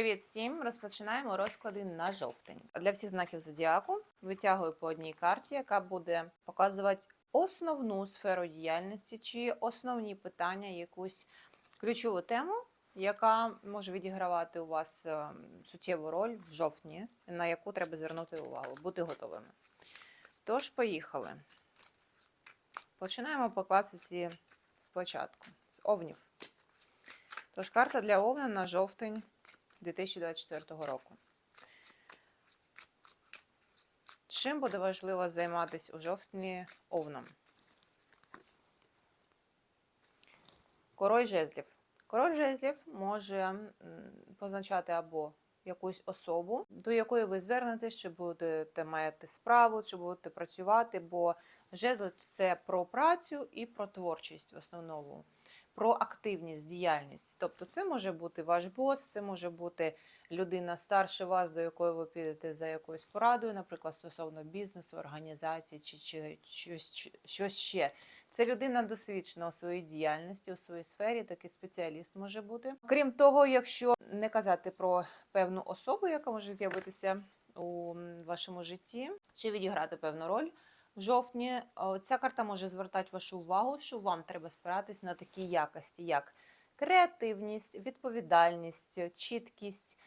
Привіт всім! Розпочинаємо розклади на жовтень. Для всіх знаків зодіаку витягую по одній карті, яка буде показувати основну сферу діяльності чи основні питання, якусь ключову тему, яка може відігравати у вас е, суттєву роль в жовтні, на яку треба звернути увагу, бути готовими. Тож, поїхали. Починаємо по класиці спочатку, з овнів. Тож карта для овна на жовтень 2024 року. Чим буде важливо займатися у жовтні овном? Король жезлів. Король жезлів може позначати або якусь особу, до якої ви звернетесь, чи будете маєте справу, чи будете працювати, бо жезл це про працю і про творчість в основному про активність, діяльність. Тобто, це може бути ваш бос, це може бути людина старше вас, до якої ви підете за якоюсь порадою, наприклад, стосовно бізнесу, організації чи, чи щось, щось ще. Це людина досвідчена у своїй діяльності, у своїй сфері, такий спеціаліст може бути. Крім того, якщо не казати про певну особу, яка може з'явитися у вашому житті, чи відіграти певну роль в жовтні ця карта може звертати вашу увагу, що вам треба спиратись на такі якості, як креативність, відповідальність, чіткість,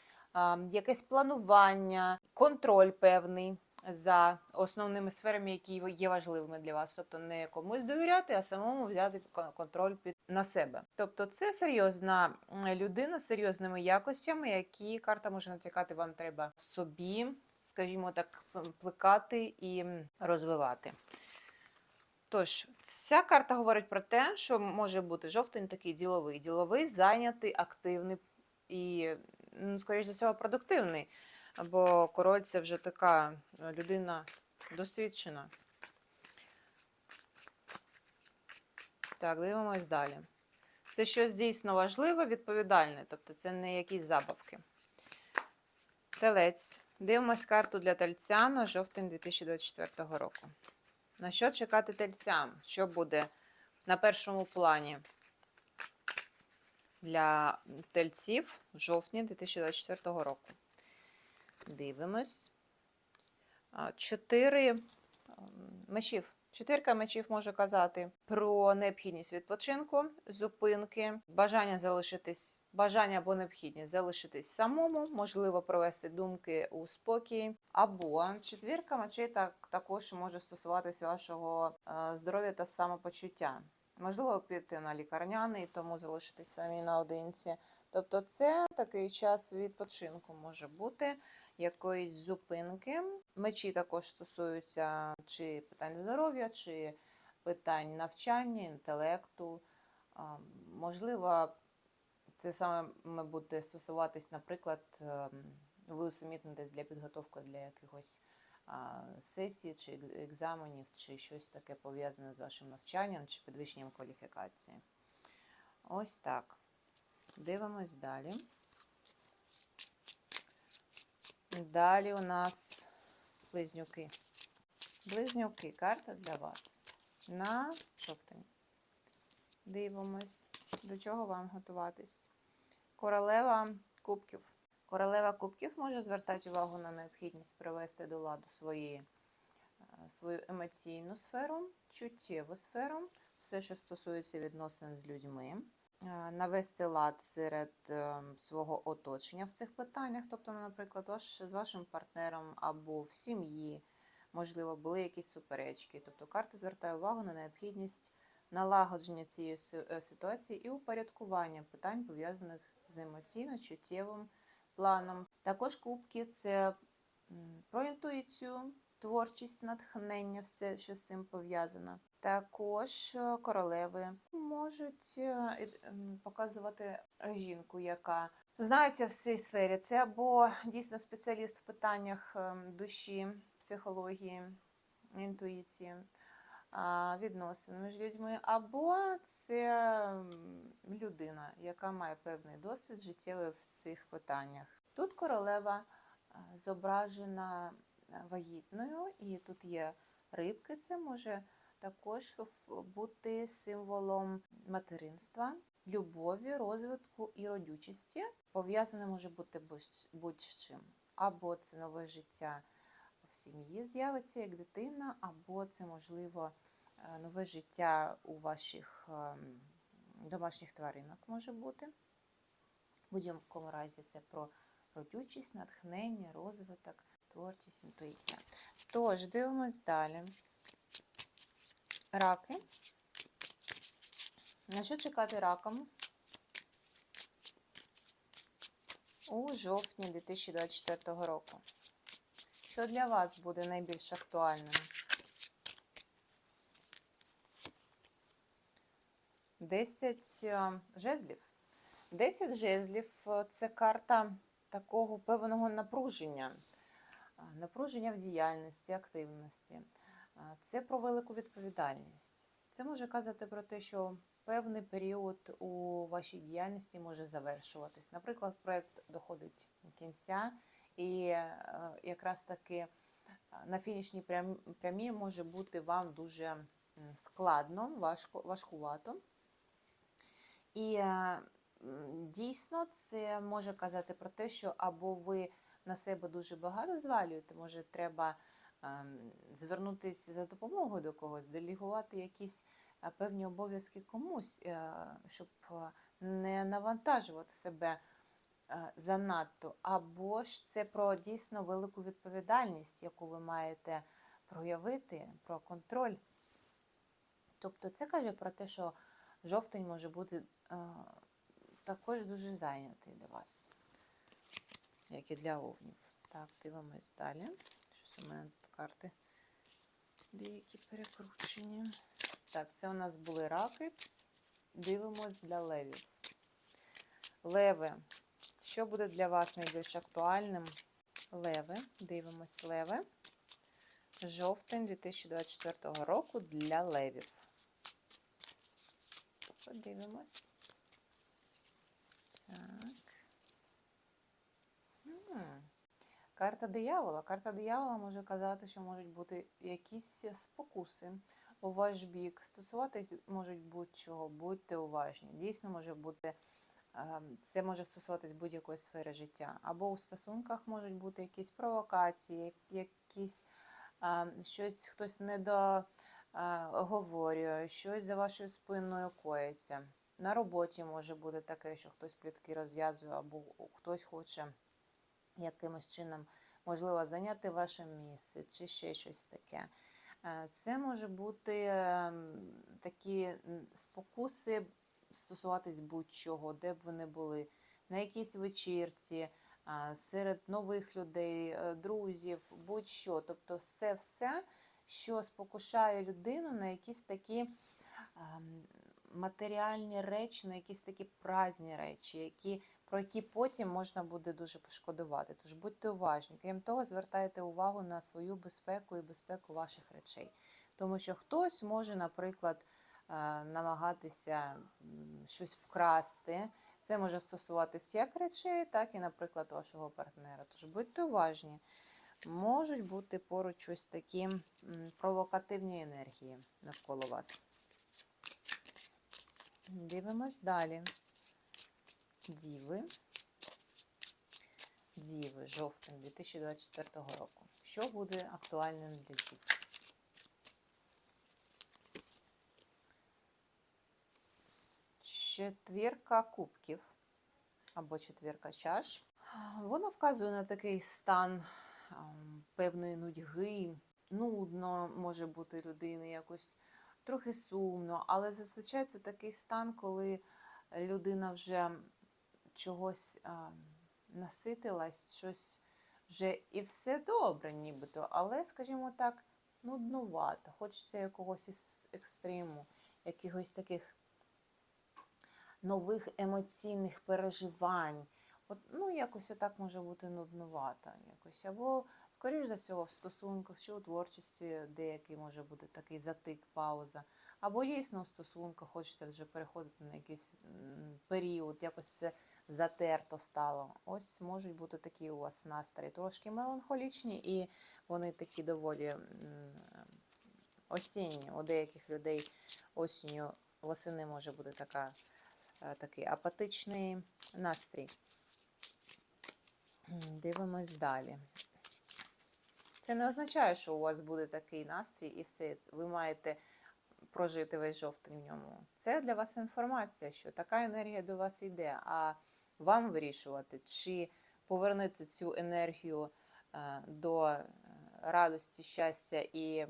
якесь планування, контроль певний за основними сферами, які є важливими для вас. Тобто не комусь довіряти, а самому взяти контроль під на себе. Тобто, це серйозна людина з серйозними якостями, які карта може натякати, вам треба собі скажімо так, плекати і розвивати. Тож, ця карта говорить про те, що може бути жовтень такий діловий, діловий, зайнятий, активний і, скоріш за всього, продуктивний. Бо король це вже така людина досвідчена. Так, дивимось далі. Це щось дійсно важливе, відповідальне, тобто це не якісь забавки. Телець. Дивимось карту для тельця на жовтень 2024 року. На що чекати тельцям? Що буде на першому плані для тельців в жовтні 2024 року? Дивимось. Чотири мечів. Чотирка мечів може казати про необхідність відпочинку, зупинки, бажання залишитись, бажання або необхідність залишитись самому, можливо, провести думки у спокій. Або четвірка мечей так, також може стосуватися вашого е, здоров'я та самопочуття. Можливо, піти на лікарняний, тому залишитись самі наодинці. Тобто, це такий час відпочинку може бути якоїсь зупинки. Мечі також стосуються чи питань здоров'я, чи питань навчання, інтелекту. Можливо, це саме буде стосуватись, наприклад, ем, ви усамітнитесь для підготовки для якихось а, сесій, чи екзаменів, чи щось таке пов'язане з вашим навчанням, чи підвищенням кваліфікації. Ось так. Дивимось далі. Далі у нас близнюки. Близнюки, карта для вас. На жовтень. Дивимось, до чого вам готуватись. Королева кубків. Королева кубків може звертати увагу на необхідність привести до ладу свої, е, свою емоційну сферу, чуттєву сферу, все, що стосується відносин з людьми навести лад серед е, свого оточення в цих питаннях, тобто, наприклад, ваш, з вашим партнером або в сім'ї, можливо, були якісь суперечки. Тобто карта звертає увагу на необхідність налагодження цієї е, ситуації і упорядкування питань, пов'язаних з емоційно-чуттєвим планом. Також кубки це про інтуїцію, творчість, натхнення, все, що з цим пов'язано. Також е, королеви можуть е, і- м, показувати жінку, яка знається в цій сфері. Це або дійсно спеціаліст в питаннях ем, душі, психології, інтуїції, відносин між людьми, або це людина, яка має певний досвід життєвий в цих питаннях. Тут королева зображена е, вагітною, і тут є рибки, це може також бути символом материнства, любові, розвитку і родючості. Пов'язане може бути будь- будь-з чим. Або це нове життя в сім'ї з'явиться як дитина, або це, можливо, е, нове життя у ваших ем, домашніх тваринок може бути. В будь-якому разі це про родючість, натхнення, розвиток, творчість, інтуїція. Тож, дивимось далі. Раки. На що чекати ракам у жовтні 2024 року? Що для вас буде найбільш актуальним? 10 е, жезлів. 10 жезлів це карта такого певного напруження. Е, Напруження в діяльності, активності. Це про велику відповідальність. Це може казати про те, що певний період у вашій діяльності може завершуватись. Наприклад, проєкт доходить до кінця, і е, якраз таки е, на фінішній прям- прямій може бути вам дуже складно, важко, важкувато. І е, дійсно це може казати про те, що або ви на себе дуже багато звалюєте, може, треба звернутися за допомогою до когось, делегувати якісь е, певні обов'язки комусь, е, щоб е, не навантажувати себе занадто, або ж це про дійсно велику відповідальність, яку ви маєте проявити, про контроль. Тобто це каже про те, що жовтень може бути також дуже зайнятий для вас, як і для овнів. Так, дивимось далі. Щось у мене карти деякі перекручені. Так, це у нас були раки. Дивимось для левів. Леви. Що буде для вас найбільш актуальним? Леви. Дивимось леви. Жовтень 2024 року для левів. Подивимось. Так. М. Карта диявола. Карта диявола може казати, що можуть бути якісь спокуси у ваш бік. Стосуватись можуть будь-чого, будьте уважні. Дійсно може бути, ем, це може стосуватись будь-якої сфери життя. Або у стосунках можуть бути якісь провокації, якісь ем, щось хтось недоговорює, щось за вашою спиною коїться. На роботі може бути таке, що хтось плітки розв'язує, або хтось хоче якимось чином, можливо, зайняти ваше місце чи ще щось таке. Е, Це може бути ем, такі спокуси стосуватись будь-чого, де б ви не були, на якійсь вечірці, серед нових людей, е, друзів, будь-що. Тобто, це все, що спокушає людину на якісь такі ем, матеріальні речі, на якісь такі празні речі, які, про які потім можна буде дуже пошкодувати. Тож будьте уважні. Крім того, звертайте увагу на свою безпеку і безпеку ваших речей. Тому що хтось може, наприклад, е, намагатися щось вкрасти. Це може стосуватися як речей, так і, наприклад, вашого партнера. Тож будьте уважні. Можуть бути поруч ось такі провокативні енергії навколо вас. Дивимось далі. Діви. Діви, жовтень 2024 року. Що буде актуальним для дів? Четвірка кубків або четвірка чаш. Вона вказує на такий стан певної нудьги. Нудно може бути людини якось трохи сумно, але зазвичай це такий стан, коли людина вже чогось а, наситилась, щось вже і все добре, нібито, але, скажімо так, нуднувато. Хочеться якогось із екстриму, якихось таких нових емоційних переживань. От, ну, якось отак може бути нуднувато. Якось. Або, скоріш за всього, в стосунках чи у творчості деякий може бути такий затик, пауза. Або дійсно у стосунках хочеться вже переходити на якийсь період, якось все затерто стало. Ось можуть бути такі у вас настрої, трошки меланхолічні, і вони такі доволі осінні. У деяких людей осінню восени може бути така е, такий апатичний настрій. Дивимось далі. Це не означає, що у вас буде такий настрій і все. Ви маєте прожити весь жовтень в ньому. Це для вас інформація, що така енергія до вас йде, а вам вирішувати, чи повернути цю енергію е, до е, радості, щастя і е,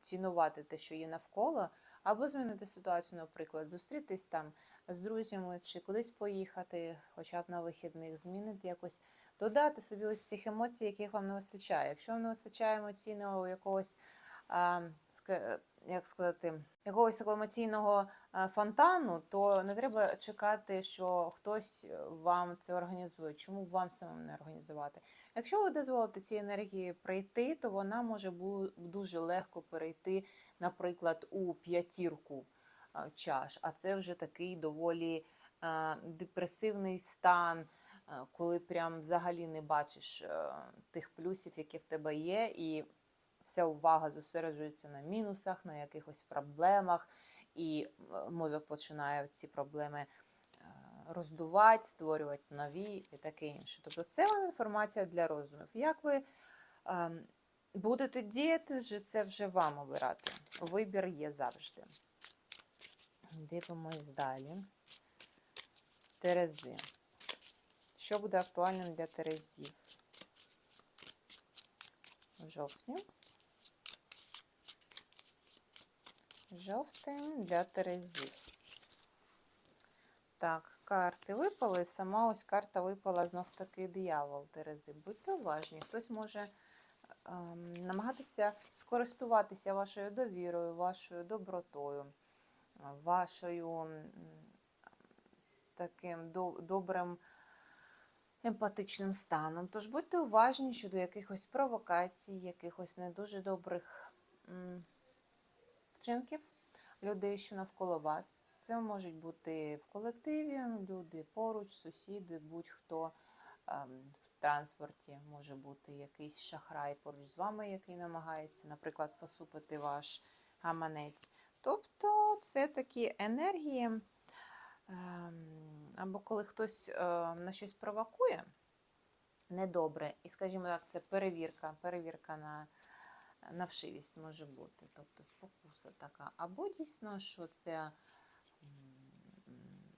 цінувати те, що є навколо, або змінити ситуацію, наприклад, зустрітись там з друзями, чи кудись поїхати, хоча б на вихідних, змінити якось, додати собі ось цих емоцій, яких вам не вистачає. Якщо вам не вистачає емоційного якогось, як сказати, якогось такого емоційного фонтану, то не треба чекати, що хтось вам це організує. Чому б вам самим не організувати? Якщо ви дозволите цій енергії прийти, то вона може дуже легко перейти, наприклад, у п'ятірку чаш, а це вже такий доволі депресивний стан, коли прям взагалі не бачиш е, тих плюсів, які в тебе є, і вся увага зосереджується на мінусах, на якихось проблемах, і е, мозок починає ці проблеми е, роздувати, створювати нові і таке інше. Тобто це вам інформація для роздумів. Як ви ем, будете діяти, це вже вам обирати. Вибір є завжди. Дивимось далі. Терези. Що буде актуальним для Терезів? В жовтні. Жовтим для Терезів. Так, карти випали. Сама ось карта випала знов таки диявол Терези. Будьте уважні. Хтось може ем, намагатися скористуватися вашою довірою, вашою добротою, вашою таким до- добрим емпатичним станом. Тож будьте уважні щодо якихось провокацій, якихось не дуже добрих вчинків людей, що навколо вас. Це можуть бути в колективі, люди поруч, сусіди, будь-хто ем, в транспорті, може бути якийсь шахрай поруч з вами, який намагається, наприклад, посупити ваш гаманець. Тобто це такі енергії, або коли хтось е, на щось провокує недобре, і, скажімо так, це перевірка, перевірка на на вшивість може бути, тобто спокуса така. Або дійсно, що це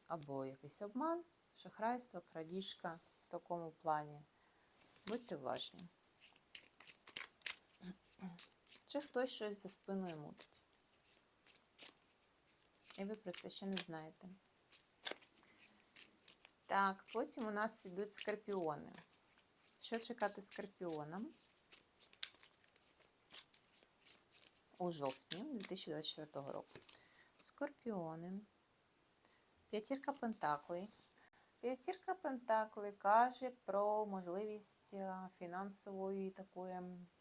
або якийсь обман, шахрайство, крадіжка в такому плані. Будьте уважні. Чи хтось щось за спиною мутить. І ви про це ще не знаєте. Так, потім у нас йдуть скорпіони. Що чекати скорпіонам? у жовтні 2024 року. Скорпіони. П'ятірка Пентаклей. П'ятірка Пентаклей каже про можливість фінансової такої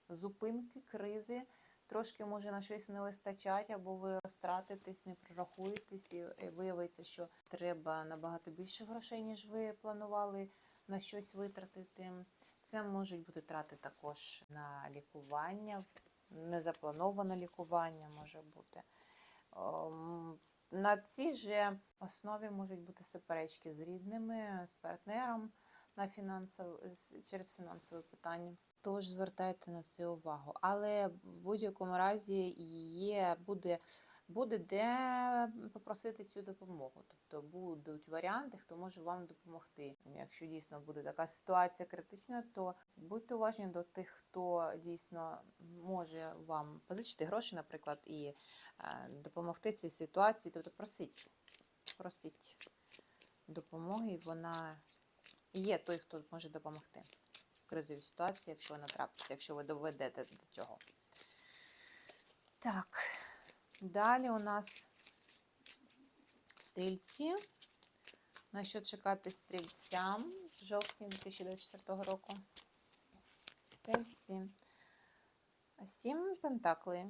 зупинки, кризи. Трошки може на щось не вистачать, або ви розтратитесь, не прорахуєтесь, і виявиться, що треба набагато більше грошей, ніж ви планували на щось витратити. Це можуть бути трати також на лікування, незаплановане лікування може бути. На цій же основі можуть бути суперечки з рідними, з партнером на фінансов... через фінансове питання. Тож звертайте на це увагу. Але в будь-якому разі є, буде, буде де попросити цю допомогу. Тобто будуть варіанти, хто може вам допомогти. Якщо дійсно буде така ситуація критична, то будьте уважні до тих, хто дійсно може вам позичити гроші, наприклад, і е, допомогти цій ситуації. Тобто просить, просить допомоги, вона є той, хто може допомогти кризовій ситуації, якщо вона трапиться, якщо ви доведете до цього. Так, далі у нас стрільці. На що чекати стрільцям в жовтні 2024 року? Стрільці. Сім пентаклей.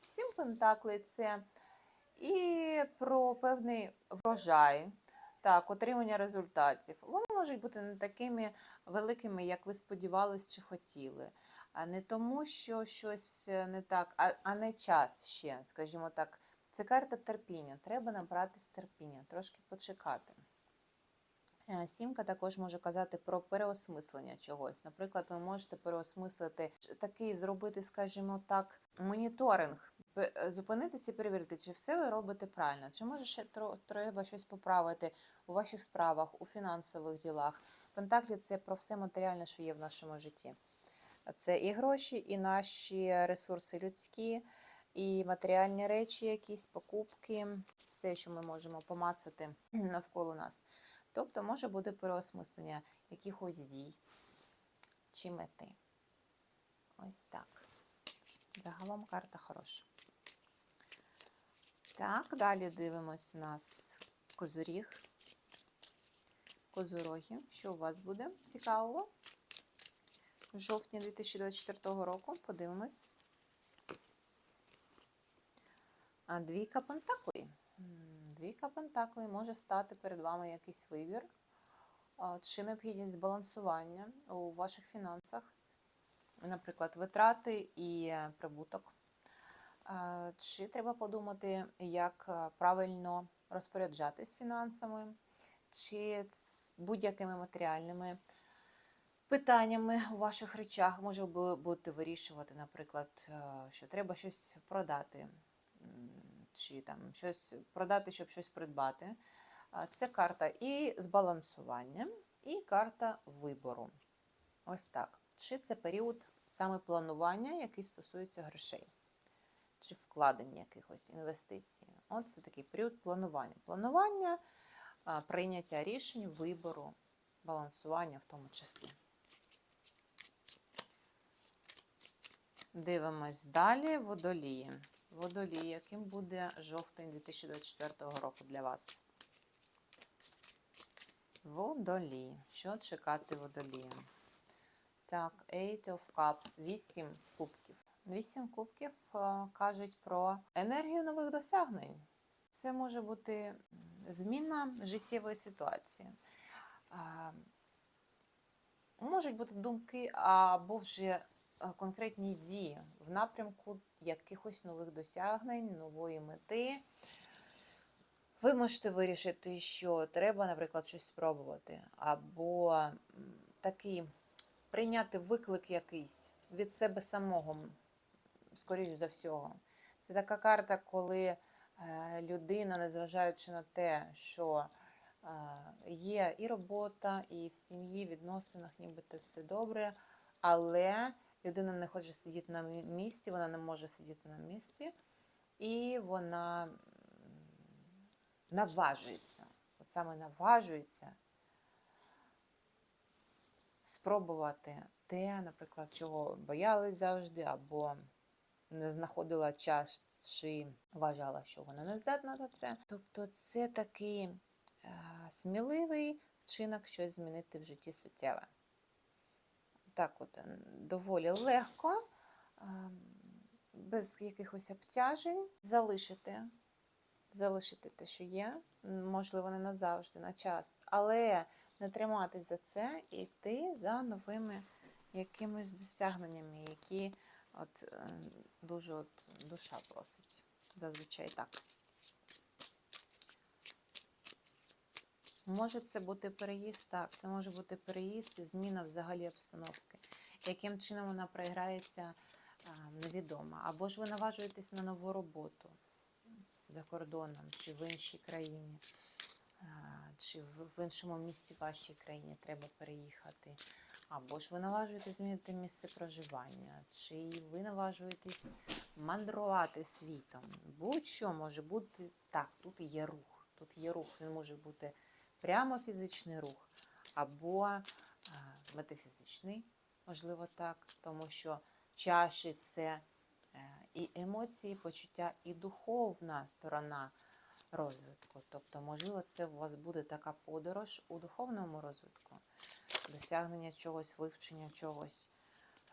Сім пентаклей це і про певний врожай, так, отримання результатів. Вони можуть бути не такими великими, як ви сподівались чи хотіли. А не тому, що щось не так, а, а не час ще, скажімо так. Це карта терпіння. Треба набратись терпіння, трошки почекати. Е, Сімка також може казати про переосмислення чогось. Наприклад, ви можете переосмислити такий зробити, скажімо так, моніторинг, е, зупинитися і перевірити, чи все ви робите правильно, чи може ще треба щось поправити у ваших справах, у фінансових ділах. Пентаклі це про все матеріальне, що є в нашому житті. Це і гроші, і наші ресурси людські, і матеріальні речі, якісь покупки, все, що ми можемо помацати навколо нас. Тобто може бути переосмислення якихось дій чи мети. Ось так. Загалом карта хороша. Так, далі дивимось у нас козоріг. Козороги. Що у вас буде цікавого? В жовтні 2024 року. Подивимось. А двійка пентаклей. Двійка пентаклей може стати перед вами якийсь вибір, чи необхідність збалансування у ваших фінансах, наприклад, витрати і е, прибуток. Чи треба подумати, як е, правильно розпоряджатись фінансами, чи будь-якими матеріальними питаннями у ваших речах може бу- бути вирішувати, наприклад, е, що треба щось продати, чи там щось продати, щоб щось придбати. Це карта і збалансування, і карта вибору. Ось так. Чи це період саме планування, який стосується грошей, чи вкладення якихось інвестицій. От це такий період планування. Планування, прийняття рішень, вибору, балансування в тому числі. Дивимось далі. Водолії. Водолії, яким буде жовтень 2024 року для вас? Водолії. Що чекати водоліям? Так, Eight of Cups, 8 кубків. 8 кубків е, кажуть про енергію нових досягнень. Це може бути зміна життєвої ситуації. Можуть бути думки або вже е, конкретні дії в напрямку якихось нових досягнень, нової мети. Ви можете вирішити, що треба, наприклад, щось спробувати, або такий прийняти виклик якийсь від себе самого, скоріш за всього. Це така карта, коли е, людина, незважаючи на те, що е, є і робота, і в сім'ї, в відносинах, нібито все добре, але людина не хоче сидіти на місці, вона не може сидіти на місці, і вона наважується. От саме наважується спробувати те, наприклад, чого боялась завжди, або не знаходила час, чи вважала, що вона не здатна на це. Тобто, це такий е, сміливий вчинок щось змінити в житті суттєве. Так, от доволі легко, е, без якихось обтяжень, залишити залишити те, що є, можливо, не назавжди, на час, але не триматись за це і йти за новими якимись досягненнями, які от, е, дуже от, душа просить. Зазвичай так. Може це бути переїзд? Так, це може бути переїзд і зміна взагалі обстановки. Яким чином вона проіграється, а, невідомо. Або ж ви наважуєтесь на нову роботу за кордоном, чи в іншій країні, а, чи в іншому місті вашій країні треба переїхати. Або ж ви наважуєтесь змінити місце проживання, чи ви наважуєтесь мандрувати світом. Будь-що може бути так, тут є рух. Тут є рух, він може бути прямо фізичний рух, або а, метафізичний, можливо так, тому що чаші це е, і емоції, і почуття, і духовна сторона розвитку. Тобто, можливо, це у вас буде така подорож у духовному розвитку, досягнення чогось, вивчення чогось,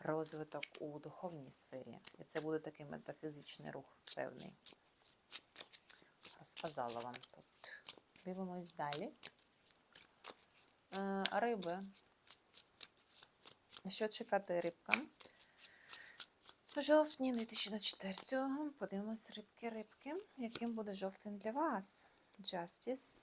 розвиток у духовній сфері. І це буде такий метафізичний рух певний. Розказала вам тут. Дивимось далі. Е, Риби. Що чекати рибкам? Жовтні 2024 подивимось рибки, рибки. Яким буде жовтень для вас? Justice.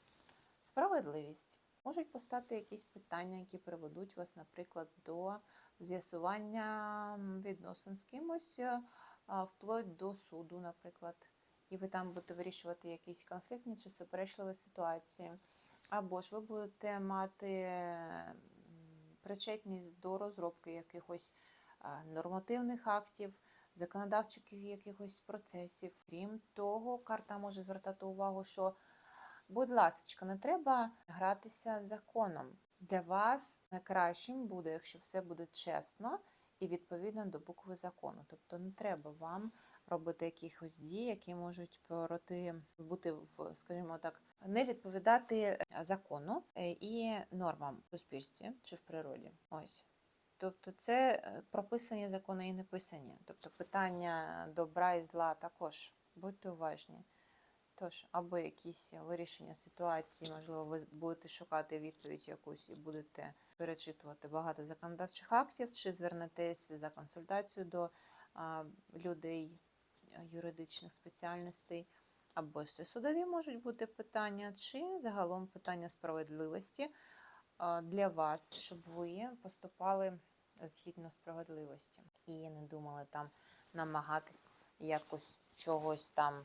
Справедливість. Можуть постати якісь питання, які приведуть вас, наприклад, до з'ясування відносин з кимось, е, вплоть до суду, наприклад. І ви там будете вирішувати якісь конфліктні чи суперечливі ситуації. Або ж ви будете мати причетність до розробки якихось нормативних актів, законодавчих якихось процесів. Крім того, карта може звертати увагу, що, будь ласка, не треба гратися з законом. Для вас найкращим буде, якщо все буде чесно і відповідно до букви закону. Тобто не треба вам робити якихось дій, які можуть проти бути в, скажімо так, не відповідати закону е, і нормам в суспільстві чи в природі. Ось. Тобто це е, прописані закони і неписані. Тобто питання добра і зла також будьте уважні. Тож, або якісь вирішення ситуації, можливо, ви будете шукати відповідь якусь і будете перечитувати багато законодавчих актів, чи звернетесь за консультацією до а, людей е, юридичних спеціальностей, або ж це судові можуть бути питання, чи загалом питання справедливості для вас, щоб ви поступали згідно справедливості і не думали там намагатись якось чогось там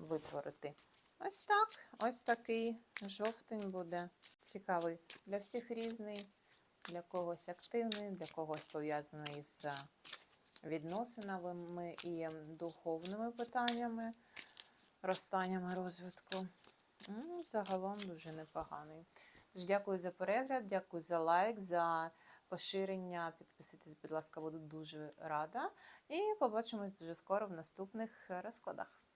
витворити. Ось так, ось такий жовтень буде цікавий. Для всіх різний, для когось активний, для когось пов'язаний з відносинами і духовними питаннями, розстаннями розвитку. Загалом дуже непоганий. Тож дякую за перегляд, дякую за лайк, за поширення. Підписуйтесь, будь ласка, буду дуже рада. І побачимось дуже скоро в наступних розкладах.